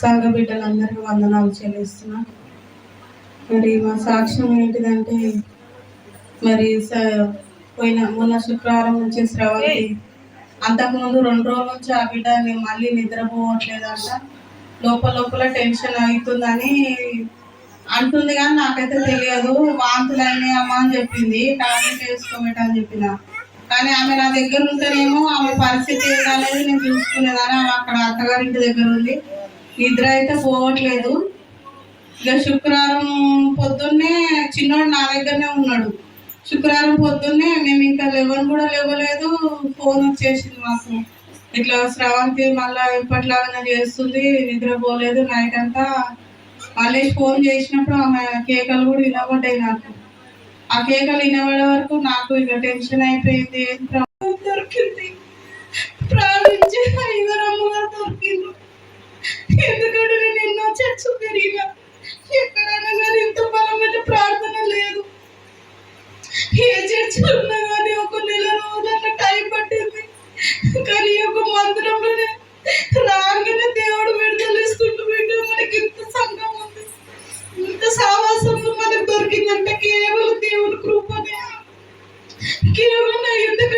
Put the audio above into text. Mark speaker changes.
Speaker 1: సంఘ బిడ్డలందరికీ వందనాలు చెల్లిస్తున్నా. మరి మా సాక్ష్యం ఏంటిదంటే మరి పోయిన మొన్న శుక్రవారం నుంచి శ్రవంతి అంతకుముందు రెండు రోజుల నుంచి ఆ బిడ్డ నేను మళ్ళీ నిద్రపోవట్లేదంట. లోపల లోపల టెన్షన్ అవుతుందని అంటుంది కానీ నాకైతే తెలియదు. వాంతులు అయినాయమ్మా అని చెప్పింది. టాబ్లెట్ వేసుకోబెట్ట అని చెప్పిన. కానీ ఆమె నా దగ్గర ఉంటేనేమో ఆమె పరిస్థితి ఏంటనేది నేను చూసుకునేదాన్ని. ఆమె అక్కడ అత్తగారింటి దగ్గర ఉంది. నిద్ర అయితే పోవట్లేదు. ఇక శుక్రవారం పొద్దున్నే చిన్నోడు నా దగ్గరనే ఉన్నాడు. శుక్రవారం పొద్దున్నే మేము ఇంకా లెవెన్ కూడా లేవలేదు. ఫోన్ వచ్చేసింది మాకు. ఇట్లా శ్రవంతి మళ్ళీ ఇప్పట్లాగానే చేస్తుంది. నిద్రపోలేదు నైట్ అంతా. మళ్ళీ ఫోన్ చేసినప్పుడు ఆమె కేకలు కూడా వినబడ్డాయి నాకు. ఆ కేకలు వినబడే వరకు నాకు ఇక టెన్షన్ అయిపోయింది. ఏం దొరికింది. ఏ చర్చ ఉన్నా కానీ ఒక నెల రోజు టైం పట్టింది. కానీ ఒక యొక్క మందిరంలోనే రాగానే దేవుడు విడుదల ఇస్తుంటూ బిడ్డ మనకి ఇంత సంఘం ఉంది. ఇంత సావాసం మనకు దొరికిందంటే కేవలం దేవుని కృపనే. కేవలం ఎందుకంటే